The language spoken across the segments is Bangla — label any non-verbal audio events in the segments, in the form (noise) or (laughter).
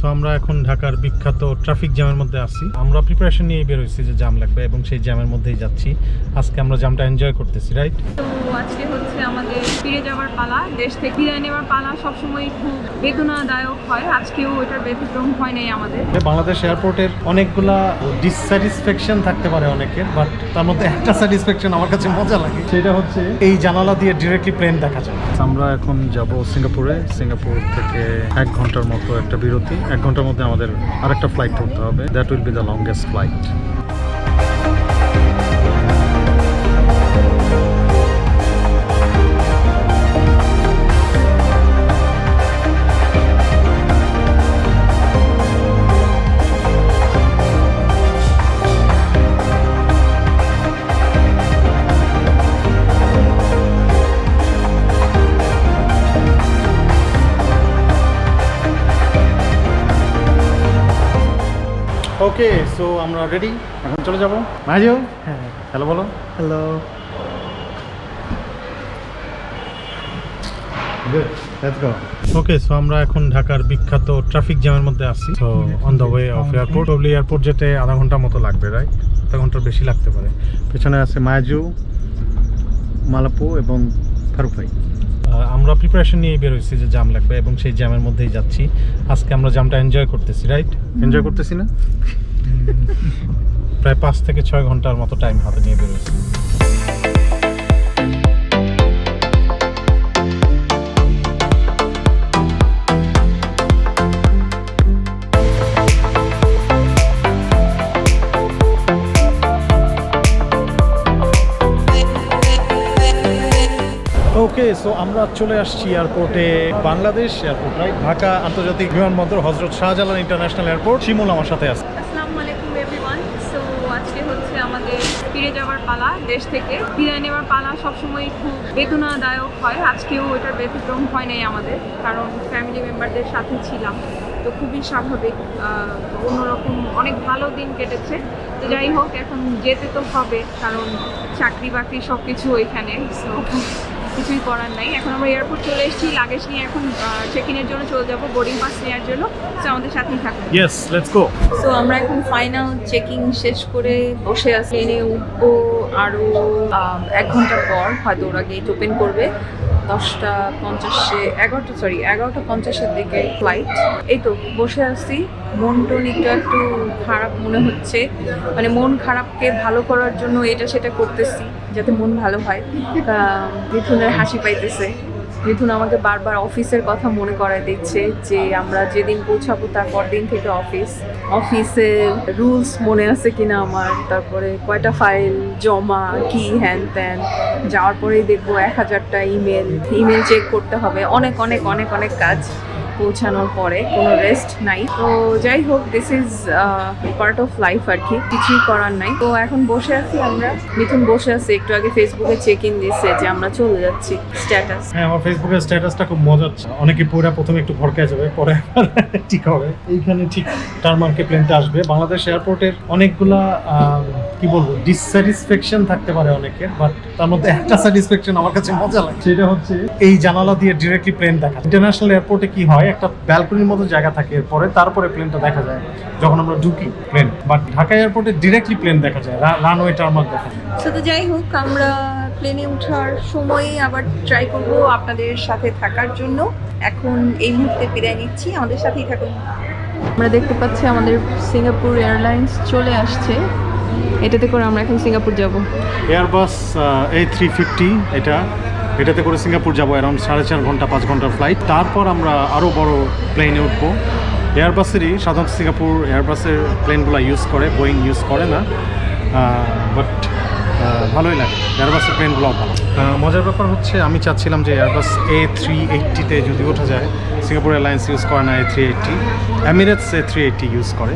সো আমরা এখন ঢাকার বিখ্যাত ট্রাফিক জ্যামের মধ্যে আছি। আমরা প্রিপারেশন নিয়ে বের হয়েছি যে জ্যাম লাগবে এবং সেই জ্যামের মধ্যেই যাচ্ছি। আজকে আমরা জ্যামটা এনজয় করতেছি রাইট তো আজকে হচ্ছে আমাদের ফিরে যাওয়ার পালা দেশ থেকে বিদায় নেওয়ার পালা সবসময় খুব বেদনাদায়ক হয়। আজকেও এটার ব্যতিক্রম হয় নাই আমাদের। বাংলাদেশ এয়ারপোর্টের অনেকগুলা ডিসস্যাটিসফ্যাকশন থাকতে পারে অনেকের বাট তার মধ্যে একটা স্যাটিসফ্যাকশন আমার কাছে মজা লাগে। সেটা হচ্ছে এই জানালা দিয়ে ডিরেক্টলি প্লেন দেখা যায়। আমরা এখন যাব সিঙ্গাপুরে। সিঙ্গাপুর থেকে এক ঘণ্টার মতো একটা বিরতি। এক ঘণ্টার মধ্যে আমাদের আরেকটা ফ্লাইট ধরতে হবে. That will be the longest flight so আমরা রেডি এখন চলে যাব। মাঝেও হ্যাঁ। হ্যালো বলো। হ্যালো ওকে সো আমরা এখন ঢাকার বিখ্যাত ট্রাফিক জ্যামের মধ্যে আছি। So on the way of airport probably airport যেতে আধা ঘণ্টার মতো লাগবে রাইট আধা ঘণ্টার বেশি লাগতে পারে। পেছনে আছে মায়াজু মালাপু এবং ফারুক ভাই। আমরা প্রিপারেশন নিয়ে বের হয়েছি যে জ্যাম লাগবে এবং সেই জ্যামের মধ্যেই যাচ্ছি। আজকে আমরা জ্যামটা এনজয় করতেছি রাইট এনজয় করতেছি না? প্রায় পাঁচ থেকে ছয় ঘণ্টার মতো টাইম হাতে নিয়ে বের হয়েছি ওকে সো আমরা চলে আসছি এয়ারপোর্টে বাংলাদেশ এয়ারপোর্ট রাইট ঢাকা আন্তর্জাতিক বিমানবন্দর হজরত শাহজালাল ইন্টারন্যাশনাল এয়ারপোর্ট শিমুল আমার সাথে আছে আসসালামু আলাইকুম এভরিওয়ান সো আজকে হচ্ছে আমাদের ফিরে যাওয়ার পালা দেশ থেকে। বিদায় নেওয়ার পালা সবসময় খুব বেদনাদায়ক হয়। আজকেও এটার ব্যতিক্রম হয় নাই আমাদের, কারণ ফ্যামিলি মেম্বারদের সাথে ছিলাম। তো খুবই স্বাভাবিক অন্যরকম অনেক ভালো দিন কেটেছে। তো যাই হোক, এখন যেতে তো হবে, কারণ চাকরি বাকরি সব কিছু ওইখানে কিছুই করার নাই। এখন আমরা এয়ারপোর্ট চলে এসেছি লাগেজ নিয়ে এখন চেক ইনের জন্য চলে যাব বোর্ডিং পাস নেওয়ার জন্য। সো আমাদের সাথেই থাকুন। ইয়েস লেটস গো সো আমরা এখন ফাইনাল চেকিং শেষ করে বসে আছি। প্লেনে উঠবো আরও এক ঘণ্টা পর হয়তো ওরা গেট ওপেন করবে। দশটা পঞ্চাশে, এগারোটা সরি এগারোটা পঞ্চাশের দিকে ফ্লাইট এই তো, বসে আছি। মন টন একটু একটু খারাপ মনে হচ্ছে। মানে মন খারাপকে ভালো করার জন্য এটা সেটা করতেছি, যাতে মন ভালো হয়। মিথুনের হাসি পাইতেছে। মিথুন আমাকে বারবার অফিসের কথা মনে করায় দিচ্ছে যে আমরা যেদিন পৌঁছাবো তার পরদিন থেকে অফিস। অফিসে রুলস মনে আছে কিনা আমার, তারপরে কয়টা ফাইল, জমা, কি, হ্যান ত্যান। যাওয়ার পরেই দেখব এক হাজারটা ইমেল। ইমেল চেক করতে হবে। অনেক অনেক অনেক অনেক কাজ। পৌঁছানোর পরে কোনো রেস্ট নাই। তো যাই হোক this is part of life আর কি। কিছুই করার নাই। তো এখন বসে আছি আমরা। মিথুন বসে আছে। একটু আগে ফেসবুকে চেক ইন দিচ্ছে যে আমরা চলে যাচ্ছি। স্ট্যাটাস হ্যাঁ আমার ফেসবুকের স্ট্যাটাসটা খুব মজা ছিল। অনেকে পুরা প্রথমে একটু ভরকে যাবে, পরে (laughs) ঠিক হবে। এইখানে ঠিক টারমার্কে প্লেনটা আসবে। বাংলাদেশ এয়ারপোর্টের অনেকগুলা কি বলব ডিসস্যাটিসফ্যাকশন থাকতে পারে অনেকের বাট তার মধ্যে একটা স্যাটিসফ্যাকশন আমার কাছে মজা লাগে। সেটা হচ্ছে এই জানালা দিয়ে ডিরেক্টলি প্লেন দেখা। ইন্টারন্যাশনাল এয়ারপোর্টে কি হয় একটা ব্যালকনির মতো জায়গা থাকে এরপরে তারপরে প্লেনটা দেখা যায় যখন আমরা ঢুকি প্লেন বাট ঢাকা এয়ারপোর্টে ডিরেক্টলি প্লেন দেখা যায় রানওয়ে টারমার্ক দেখা যায়। সো তো যাই হোক আমরা প্লেনে ওঠার সময় আবার ট্রাই করব আপনাদের সাথে থাকার জন্য। এখন এই মুহূর্তে বিদায় নিচ্ছি আমাদের সাথেই থাকুন। আমরা দেখতে পাচ্ছি আমাদের সিঙ্গাপুর এয়ারলাইন্স চলে আসছে। এটাতে করে আমরা এখন সিঙ্গাপুর যাব। এয়ারবাস এই থ্রি ফিফটি এটা। এটাতে করে সিঙ্গাপুর যাব অ্যারাউন্ড সাড়ে চার ঘণ্টা, পাঁচ ঘণ্টার ফ্লাইট তারপর আমরা আরও বড় প্লেনে উঠবো। এয়ারবাসেরই সাধারণত সিঙ্গাপুর এয়ারবাসের প্লেনগুলো ইউজ করে বোয়িং ইউজ করে না। বাট ভালোই লাগে। এয়ারবাসের প্লেনগুলো ভালো। মজার ব্যাপার হচ্ছে, আমি চাচ্ছিলাম যে এয়ারবাস এ থ্রি এইটটিতে যদি ওঠা যায়, সিঙ্গাপুর এয়ারলাইন্স ইউজ করে না A three eighty Emirates A three eighty use করে।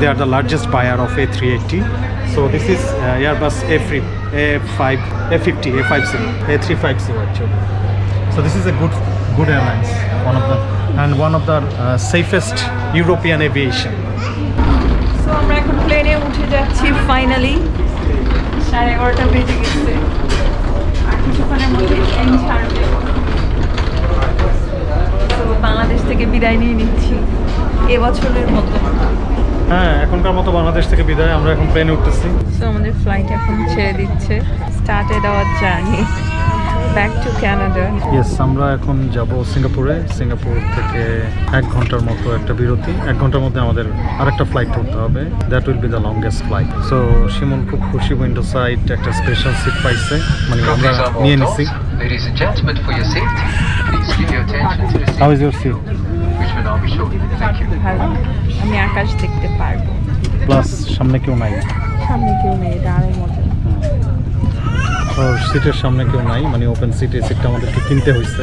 They are the largest buyer of A three eighty So this is uh, Airbus A3, A5, A50, A50, A350 actually. So this is a good, good airlines, one of the, and one of the uh, safest European aviation. So আমরা এখন প্লেনে উঠে যাচ্ছি ফাইনালি সাড়ে এগারোটা বেজে গেছে তো বাংলাদেশ থেকে বিদায় নিয়ে নিচ্ছি এবছরের মতো হ্যাঁ এখনকার মতো বাংলাদেশ থেকে বিদায় আমরা এখন প্লেনে উঠতেছি। সো আমাদের ফ্লাইট এখন ছেড়ে দিচ্ছে। Started our journey back to Canada yes আমরা এখন যাব সিঙ্গাপুরে সিঙ্গাপুর থেকে এক ঘণ্টার মতো একটা বিরতি। এক ঘণ্টার মধ্যে আমাদের আরেকটা ফ্লাইট ধরতে হবে। That will be the longest flight so Shimon খুব খুশি উইন্ডো সাইড একটা স্পেশাল সিট পাইছে। মানে আমরা নিয়ে নিছি. Ladies and gentlemen, for your safety, please give your attention to the seat, is your seat which আমি আকাশ দেখতে পারব। প্লাস সামনে কেউ নাই। সামনে কেউ নেই এটা মজা সিটের সামনে কেউ নাই মানে ওপেন সিটে সিটটা আমাদেরকে কিনতে হয়েছে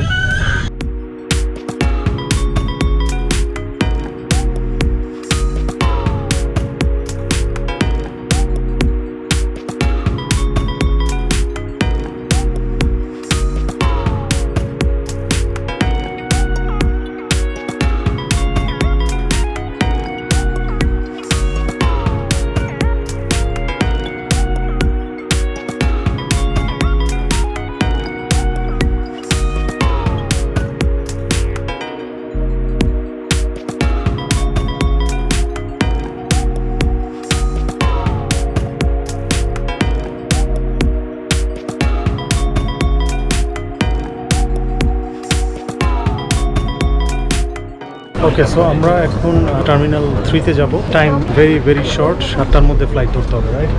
ওকে সো আমরা এখন টার্মিনাল থ্রিতে যাব। টাইম ভেরি ভেরি শর্ট সাতটার মধ্যে ফ্লাইট ধরতে হবে right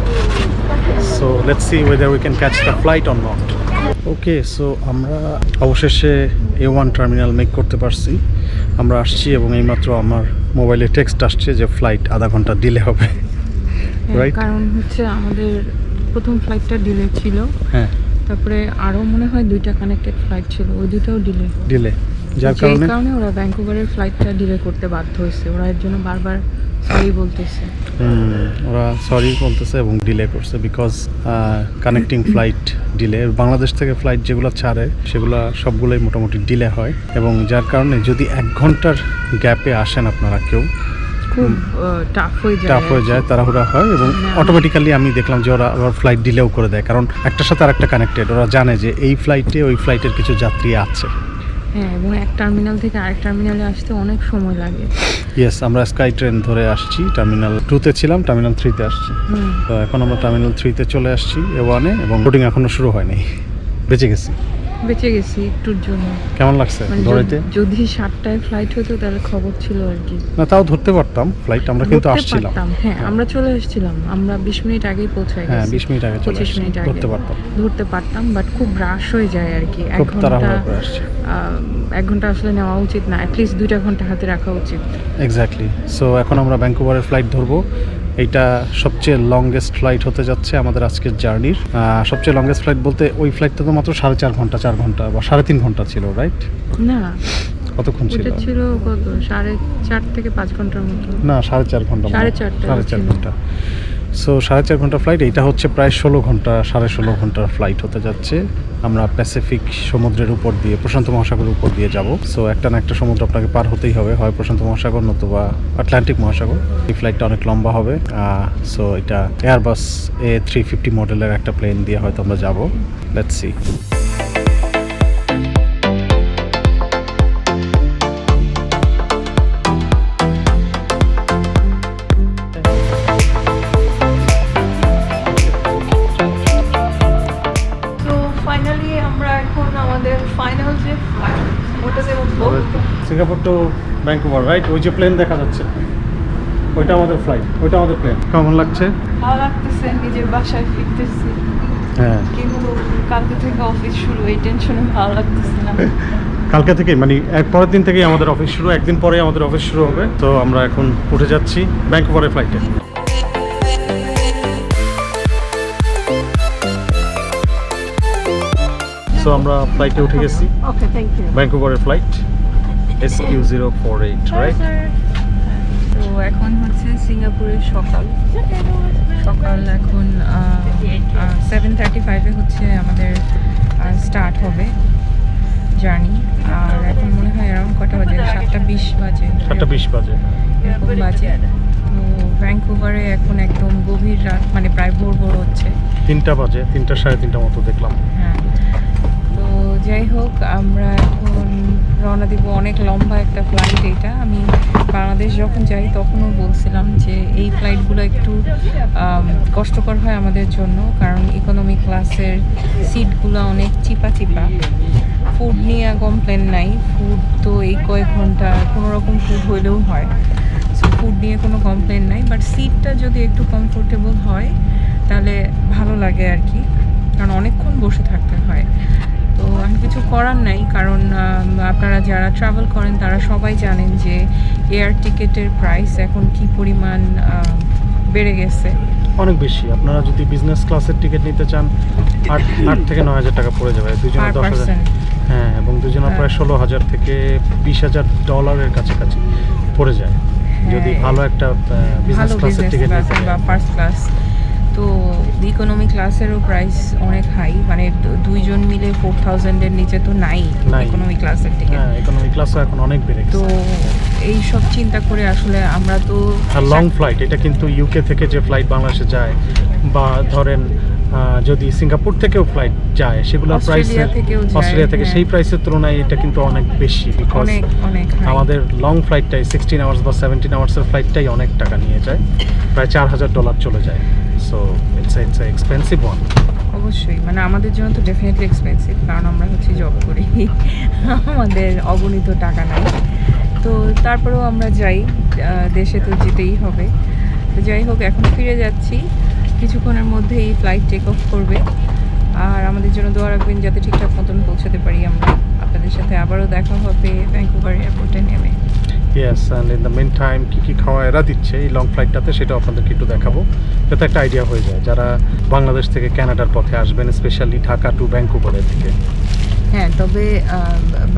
so let's see whether we can catch the flight on not okay so আমরা অবশেষে এ ওয়ান টার্মিনাল মেক করতে পারছি। আমরা আসছি এবং এইমাত্র আমার মোবাইলে টেক্সট আসছে যে ফ্লাইট আধা ঘণ্টা ডিলে হবে Right. কারণ হচ্ছে আমাদের প্রথম ফ্লাইটটা ডিলে ছিল। হ্যাঁ। তারপরে আরও মনে হয় দুইটা কানেক্টেড ফ্লাইট ছিল ওই দুটাও ডিলে ডিলে যার কারণে কারণে ওরা ভ্যাঙ্কুভারের ফ্লাইটটা ডিলে করতে বাধ্য হয়েছে। ওরা এর জন্য বারবার সরি বলতেছে। হুম, ওরা সরি বলতেছে এবং ডিলে করছে because connecting flight delay Bangladesh থেকে ফ্লাইট যেগুলো ছাড়ে সেগুলো সবগুলোই মোটামুটি ডিলে হয় এবং যার কারণে যদি এক ঘণ্টার গ্যাপে আসেন আপনারা কেউ খুব টাফ হয়ে যায় টাফ হয়ে যায় তাড়াহুড়া হয় এবং। অটোমেটিক্যালি আমি দেখলাম যে ওরা আবার ফ্লাইট ডিলেও করে দেয়। কারণ একটার সাথে আরেকটা কানেক্টেড ওরা জানে যে এই ফ্লাইটে ওই ফ্লাইটের কিছু যাত্রী আছে। হ্যাঁ এবং এক টার্মিনাল থেকে আরেক টার্মিনালে আসতে অনেক সময় লাগে। ইয়েস আমরা স্কাই ট্রেন ধরে আসছি টার্মিনাল টুতে ছিলাম টার্মিনাল থ্রিতে আসছি। তো এখন আমরা টার্মিনাল থ্রিতে চলে আসছি এ ওয়ানে এবং বোটিং এখনও শুরু হয়নি। বেঁচে গেছি। বেঁচে গেছি একটুর জন্য। কেমন লাগছে মানে দৌড়াইতে যদি- সাতটায় ফ্লাইট হতো তাহলে খবর ছিল আর কি। না তাও ধরতে পারতাম ফ্লাইট আমরা কিন্তু আসছিলাম। হ্যাঁ আমরা চলে এসেছিলাম আমরা বিশ মিনিট আগেই পৌঁছাই হ্যাঁ গেছি। বিশ মিনিট আগে চলে 25 আসছি মিনিট আগে। ধরতে পারতাম। ধরতে পারতাম বাট খুব রাশ হয়ে যায় আর কি। এক ঘণ্টা এক ঘণ্টা আসলে নেওয়া উচিত না অ্যাটলিস্ট দুইটা ঘণ্টা হাতে রাখা উচিত। এক্স্যাক্টলি সো এখন আমরা ভ্যাঙ্কুভারের ফ্লাইট ধরবো। এইটা সবচেয়ে লংগেস্ট ফ্লাইট হতে যাচ্ছে আমাদের আজকের জার্নির সবচেয়ে লংগেস্ট ফ্লাইট বলতে ওই ফ্লাইটটা তো মাত্র সাড়ে চার ঘণ্টা চার ঘণ্টা বা সাড়ে তিন ঘণ্টা ছিল রাইট না। কতক্ষণ ছিল? ছিল কত? সাড়ে চার থেকে পাঁচ ঘণ্টার মতো। না সাড়ে চার ঘণ্টা সাড়ে চার সাড়ে চার ঘণ্টা। সো সাড়ে চার ঘণ্টা ফ্লাইট এইটা হচ্ছে প্রায় ষোলো ঘণ্টা, সাড়ে ষোলো ঘণ্টার ফ্লাইট হতে যাচ্ছে। আমরা প্যাসিফিক সমুদ্রের উপর দিয়ে, প্রশান্ত মহাসাগরের উপর দিয়ে যাব। সো একটা না একটা সমুদ্র আপনাকে পার হতেই হবে, হয় প্রশান্ত মহাসাগর নতুবা আটলান্টিক মহাসাগর। এই ফ্লাইটটা অনেক লম্বা হবে। সো এটা এয়ারবাস এ থ্রি ফিফটি মডেলের একটা প্লেন দিয়ে হয়তো আমরা যাব। লেটস সি ভ্যাঙ্কুভার রাইট ওই যে প্লেন দেখা যাচ্ছে। ওইটা আমাদের ফ্লাইট ওইটা আমাদের প্লেন কেমন লাগছে? ভালো লাগতেছে নিজের বাসায় ফিরতেছি। হ্যাঁ। কিন্তু কালকে থেকে অফিস শুরু এই টেনশনে ভালো লাগতেছে না। কালকে থেকে মানে এক পরের দিন থেকেই আমাদের অফিস শুরু একদিন পরে আমাদের অফিস শুরু হবে। তো আমরা এখন উঠে যাচ্ছি ব্যাঙ্কুভারের ফ্লাইটে সো আমরা ফ্লাইটে উঠে গেছি। Okay ব্যাঙ্কুভারের flight S Q zero four eight right তো এখন হচ্ছে সিঙ্গাপুরের সকাল। সকাল এখন সেভেন থার্টি ফাইভে হচ্ছে আমাদের স্টার্ট হবে জার্নি। আর এখন মনে হয় এরকম কটা বাজে? সাতটা বিশ বাজে। সাতটা বিশ বাজে। এরকম বাজে। তো ভ্যাঙ্কুভারে এখন একদম গভীর রাত মানে প্রায় ভোর ভোর হচ্ছে। তিনটা বাজে তিনটা সাড়ে তিনটা মতো দেখলাম। হ্যাঁ। তো যাই হোক আমরা এখন রওনা দিব অনেক লম্বা একটা ফ্লাইট এটা। আমি বাংলাদেশ যখন যাই, তখনও বলছিলাম যে এই ফ্লাইটগুলো একটু কষ্টকর হয় আমাদের জন্য, কারণ ইকোনমি ক্লাসের সিটগুলো অনেক চিপা চিপা। ফুড নিয়ে কমপ্লেন নাই। ফুড তো এই কয়েক ঘণ্টা কোনো রকম ফুড হইলেও হয়। সো ফুড নিয়ে কোনো কমপ্লেন নাই। বাট সিটটা যদি একটু কমফোর্টেবল হয়, তাহলে ভালো লাগে আর কি। কারণ অনেকক্ষণ বসে থাকতে হয়। তো আমি কিছু করার নাই কারণ আপনারা যারা ট্রাভেল করেন তারা সবাই জানেন যে এয়ার টিকেটের প্রাইস এখন কি পরিমাণ বেড়ে গেছে। অনেক বেশি। আপনারা যদি বিজনেস ক্লাসের টিকিট নিতে চান আট আট থেকে নয় হাজার টাকা পড়ে যাবে। দুজনে দশ হাজার। হ্যাঁ এবং দুজনে হ্যাঁ। প্রায় ষোলো হাজার থেকে বিশ হাজার ডলারের কাছাকাছি পড়ে যায়। যদি হ্যাঁ। ভালো একটা বিজনেস ক্লাসের টিকিট নিতে বা ফার্স্ট ক্লাস তো ইকোনমি ক্লাসেরও প্রাইস অনেক হাই মানে দুইজন মিলে ফোর থাউজেন্ডের নিচে তো নাই। ইকোনমি ক্লাসের হ্যাঁ ইকোনমি ক্লাসও এখন অনেক বেড়ে তো এই সব চিন্তা করে আসলে আমরা তো লং ফ্লাইট এটা কিন্তু ইউকে থেকে যে ফ্লাইট বাংলাদেশে যায় বা ধরেন যদি সিঙ্গাপুর থেকেও ফ্লাইট যায় সেগুলোর প্রাইস অস্ট্রেলিয়া থেকে হ্যাঁ। সেই প্রাইসের তুলনায় এটা কিন্তু অনেক বেশি বিকজ অনেক অনেক আমাদের লং ফ্লাইটটাই সিক্সটিন আওয়ার্স বা সেভেন্টিন আওয়ার্সের ফ্লাইটটাই অনেক টাকা নিয়ে যায় প্রায় চার হাজার ডলার চলে যায়। So it's it's expensive one অবশ্যই মানে আমাদের জন্য তো ডেফিনেটলি এক্সপেন্সিভ কারণ আমরা হচ্ছে জব করি। আমাদের অগণিত টাকা নাই। তো তারপরেও আমরা যাই দেশে তো যেতেই হবে। তো যাই হোক এখন ফিরে যাচ্ছি। কিছুক্ষণের মধ্যে এই ফ্লাইট টেক অফ করবে। আর আমাদের জন্য দোয়া রাখবেন যাতে ঠিকঠাক মতন পৌঁছাতে পারি আমরা। আপনাদের সাথে আবারও দেখা হবে ভ্যাঙ্কুভার এয়ারপোর্টে নেমে। Yes and in the meantime কী কী খাওয়া এরা দিচ্ছে এই লং ফ্লাইটটাতে সেটাও আপনাদেরকে একটু দেখাবো। যাতে একটা আইডিয়া হয়ে যায়, যারা বাংলাদেশ থেকে ক্যানাডার পথে আসবেন স্পেশালি ঢাকা টু ব্যাঙ্কুভারের দিকে। হ্যাঁ তবে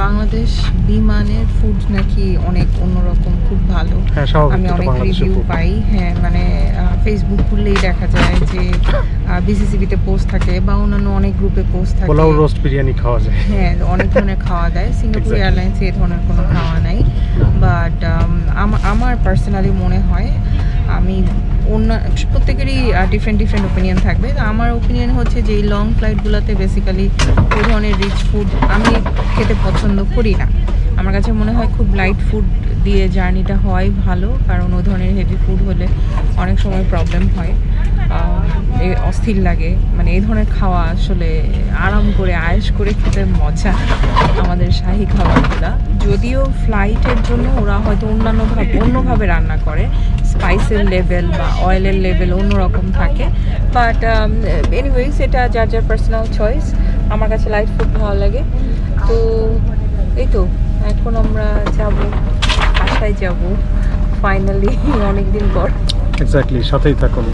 বাংলাদেশ বিমানের ফুড নাকি অনেক অন্যরকম খুব ভালো। হ্যাঁ আমি অনেক রিভিউ পাই হ্যাঁ মানে ফেসবুক খুললেই দেখা যায় যে বিসিসিবিতে পোস্ট থাকে বা অন্যান্য অনেক গ্রুপে পোস্ট থাকে। পোলাও রোস্ট বিরিয়ানি খাওয়া যায়। হ্যাঁ অনেক ধরনের খাওয়া দেয় সিঙ্গাপুর. এয়ারলাইন্সে এই ধরনের কোনো খাওয়া নাই। বাট আমার পার্সোনালি মনে হয় আমি অন্য প্রত্যেকেরই ডিফারেন্ট ডিফারেন্ট ওপিনিয়ন থাকবে। তো আমার ওপিনিয়ন হচ্ছে যে এই লং ফ্লাইটগুলোতে বেসিক্যালি ওই ধরনের রিচ ফুড আমি খেতে পছন্দ করি না। আমার কাছে মনে হয় খুব লাইট ফুড দিয়ে জার্নিটা হয় ভালো, কারণ ওই ধরনের হেভি ফুড হলে অনেক সময় প্রবলেম হয়। অস্থির লাগে। মানে এই ধরনের খাওয়া আসলে আরাম করে, আয়েস করে খেতে মজা আমাদের শাহী খাবারগুলা। যদিও ফ্লাইটের জন্য ওরা হয়তো অন্যান্য ভাবে, অন্যভাবে রান্না করে। স্পাইসের লেভেল বা অয়েলের লেভেল অন্যরকম থাকে। বাট এনিওয়েজ এটা যার যার পার্সোনাল চয়েস আমার কাছে লাইট ফুড ভালো লাগে। তো, এই তো, এখন আমরা যাব, বাসায় যাব। ফাইনালি অনেকদিন পর। এক্স্যাক্টলি সাথেই থাকুন।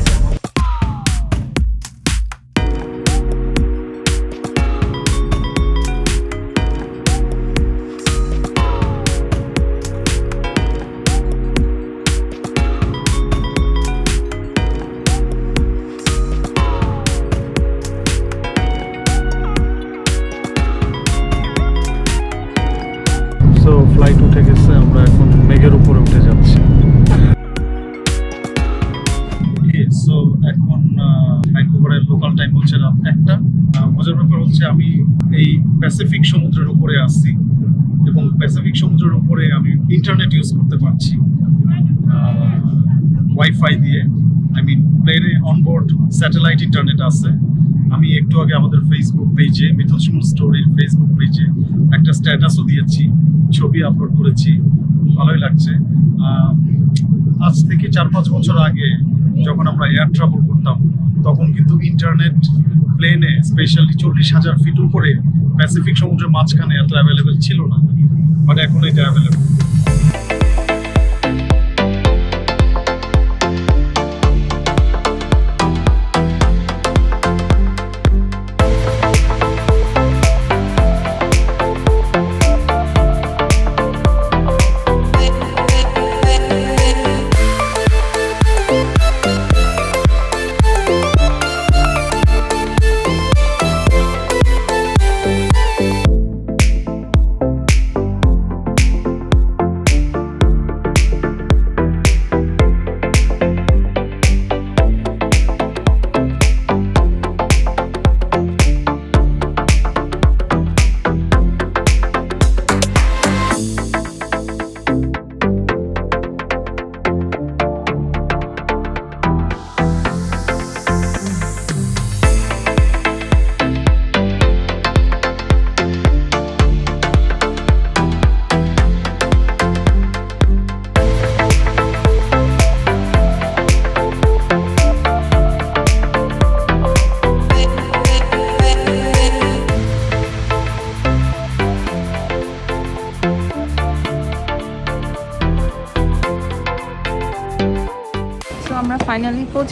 স্যাটেলাইট ইন্টারনেট আছে। আমি একটু আগে আমাদের ফেসবুক পেজে মিথুন সুমন স্টোরির ফেসবুক পেজে একটা স্ট্যাটাসও দিয়েছি, ছবি আপলোড করেছি, ভালোই লাগছে। আজ থেকে চার পাঁচ বছর আগে যখন আমরা এয়ার ট্রাভেল করতাম, তখন কিন্তু ইন্টারনেট প্লেনে স্পেশালি চল্লিশ হাজার ফিট উপরে প্যাসিফিক সমুদ্রের মাঝখানে এত অ্যাভেলেবেল ছিল না বাট এখন এটা অ্যাভেলেবেল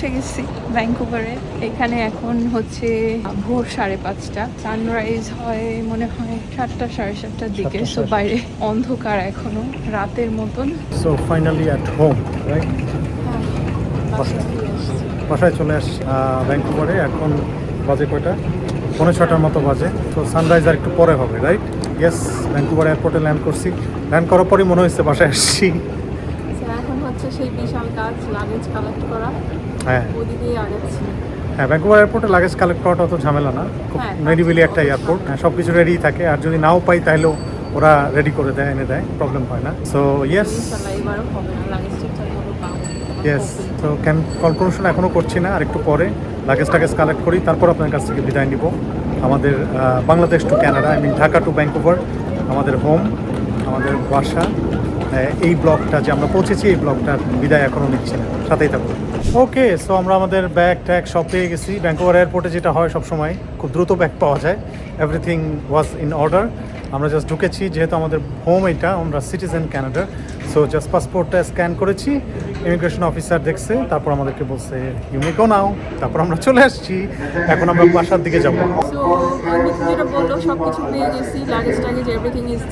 পৌঁছে গেছি ভ্যাঙ্কুভারে এখানে এখন হচ্ছে ভোর সাড়ে পাঁচটা। সানরাইজ হয় মনে হয় সাতটা সাড়ে সাতটার দিকে। সো বাইরে অন্ধকার এখনও রাতের মতন। So finally at home right বাসায়। চলে আসছি। ব্যাঙ্কুভারে এখন বাজে কয়টা? পনেরো ছটার মতো বাজে। তো সানরাইজ আর একটু পরে হবে রাইট ইয়েস ভ্যাঙ্কুভার এয়ারপোর্টে ল্যান্ড করছি। ল্যান্ড করার পরই মনে হচ্ছে বাসায় আসছি। এখন হচ্ছে সেই বিশাল কাজ লাগেজ কালেক্ট করা। হ্যাঁ। ওদিকেই আগাচ্ছি হ্যাঁ ভ্যাঙ্কুভার এয়ারপোর্টে লাগেজ কালেক্ট করাটা অত ঝামেলা না। খুব হ্যাঁ। নিরিবিলি একটা এয়ারপোর্ট হ্যাঁ সব কিছু রেডি থাকে। আর যদি নাও পাই তাহলেও ওরা রেডি করে দেয় এনে দেয়। প্রবলেম হয় না। সো ইয়েস ইয়েস তো ক্যান কনক্লুশন এখনও করছি না। আর একটু পরে লাগেজ টাগেজ কালেক্ট করি। তারপর আপনার কাছ থেকে বিদায় নিব। আমাদের Bangladesh to Canada I mean Dhaka to Vancouver আমাদের হোম আমাদের বাসা এই ব্লকটা যে আমরা পৌঁছেছি এই ব্লকটার বিদায় এখনও নিচ্ছি না। সাথেই থাকব ওকে সো আমরা আমাদের ব্যাগ ট্যাগ সব পেয়ে গেছি। ব্যাঙ্কুভার এয়ারপোর্টে যেটা হয় সবসময়, খুব দ্রুত ব্যাগ পাওয়া যায়। এভরিথিং ওয়াজ ইন অর্ডার আমরা জাস্ট ঢুকেছি, যেহেতু আমাদের হোম এটা, আমরা সিটিজেন ক্যানাডা সো জাস্ট পাসপোর্টটা স্ক্যান করেছি ইমিগ্রেশন অফিসার দেখছে, তারপর আমাদেরকে বলছে ইউনিকো নাও তারপর আমরা চলে আসছি। এখন আমরা বাসার দিকে যাব।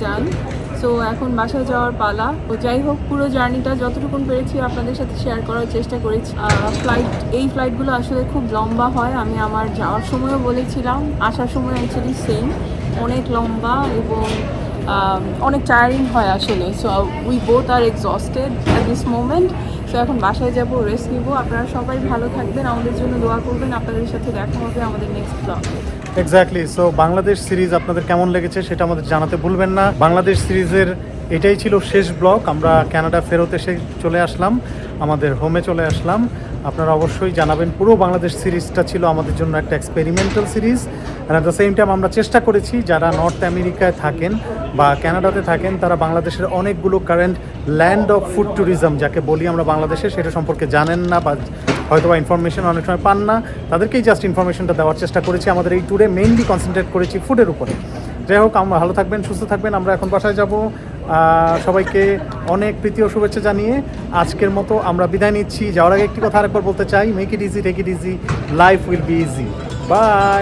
সব সো এখন বাসায় যাওয়ার পালা। তো যাই হোক, পুরো জার্নিটা যতটুকু পেরেছি আপনাদের সাথে শেয়ার করার চেষ্টা করেছি। ফ্লাইট এই ফ্লাইটগুলো আসলে খুব লম্বা হয়। আমি আমার যাওয়ার সময়ও বলেছিলাম, আসার সময় অ্যাকচুয়ালি সেম অনেক লম্বা এবং অনেক টায়ারিং হয় আসলে। So we both are exhausted at this moment so এখন বাসায় যাব রেস্ট নিব। আপনারা সবাই ভালো থাকবেন। আমাদের জন্য দোয়া করবেন। আপনাদের সাথে দেখা হবে আমাদের next blog exactly so Bangladesh series আপনাদের কেমন লেগেছে সেটা আমাদের জানাতে ভুলবেন না। বাংলাদেশ সিরিজের এটাই ছিল শেষ ব্লক আমরা কানাডা ফেরত এসে চলে আসলাম। আমাদের হোমে চলে আসলাম। আপনারা অবশ্যই জানাবেন, পুরো বাংলাদেশ সিরিজটা ছিল আমাদের জন্য একটা experimental series at the same time আমরা চেষ্টা করেছি, যারা নর্থ আমেরিকায় থাকেন বা কানাডাতে থাকেন, তারা বাংলাদেশের অনেকগুলো current land of food tourism যাকে বলি আমরা বাংলাদেশে, সেটা সম্পর্কে জানেন না বা হয়তো বা ইনফরমেশন অনেক সময় পান না। তাদেরকেই জাস্ট ইনফরমেশনটা দেওয়ার চেষ্টা করেছি। আমাদের এই ট্যুরে মেইনলি কনসেন্ট্রেট করেছি ফুডের উপরে। যাই হোক, আমরা ভালো থাকবেন, সুস্থ থাকবেন, আমরা এখন বাসায় যাব। সবাইকে অনেক প্রীতি ও শুভেচ্ছা জানিয়ে আজকের মতো আমরা বিদায় নিচ্ছি। যাওয়ার আগে একটি কথা আরেকবার বলতে চাই make it easy take it easy life will be easy bye